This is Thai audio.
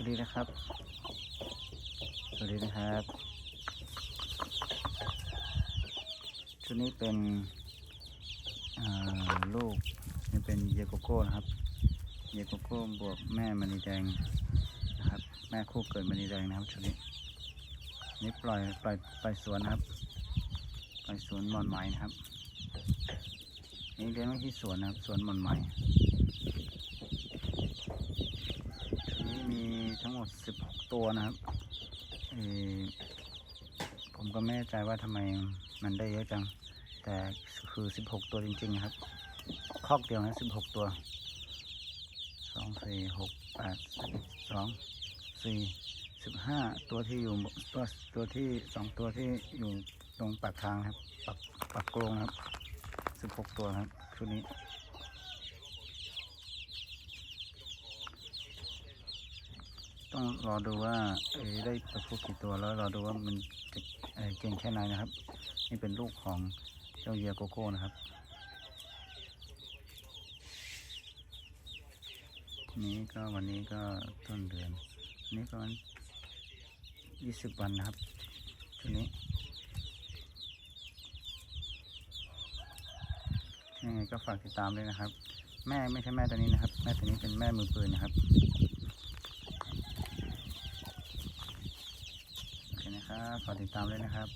วัสดีนะครับ สวัสดีนะครับชุดนี้เป็นลูกนี่เป็นเยโกโก้นะครับ เยโกโก้บวกแม่มณีแดงนะครับ แม่คู่เกิดมณีแดงนะครับชุดนี้ นี่ปล่อยปล่อยปล่อยสวนนะครับ ปล่อยสวนหมอนไหมนะครับ นี่เลี้ยงไว้ที่สวนนะครับ สวนหมอนไหม ชุดนี้มี ทั้งหมด16ตัวนะครับผมก็ไม่แน่ใจว่าทำไมมันได้เยอะจัง แต่คือ16ตัวจริงๆครับ คอกเดียวนะ16ตัว2 4 6 8 2 4 15ตัวที่อยู่ตัวตัวที่2ตัวที่อยู่ตรงปากทางครับ ปักปักกรงครับ16ตัวครับชุดนี้ ต้องรอดูว่าเอ่อได้ตัวผู้กี่ตัวแล้วรอดูว่ามันจะเเก่งแค่ไหนนะครับ นี่เป็นลูกของเจ้าเยียโกโก้นะครับ นี้ก็วันนี้ก็ต้นเดือนอันนี้ประมาณยี่สิบวันนะครับชุดนี้ยังไงก็ฝากติดตามด้วยนะครับ แม่ไม่ใช่แม่ตัวนี้นะครับ แม่ตัวนี้เป็นแม่มือปืนนะครับ โอเครับฝากติดตามเลยนะครับ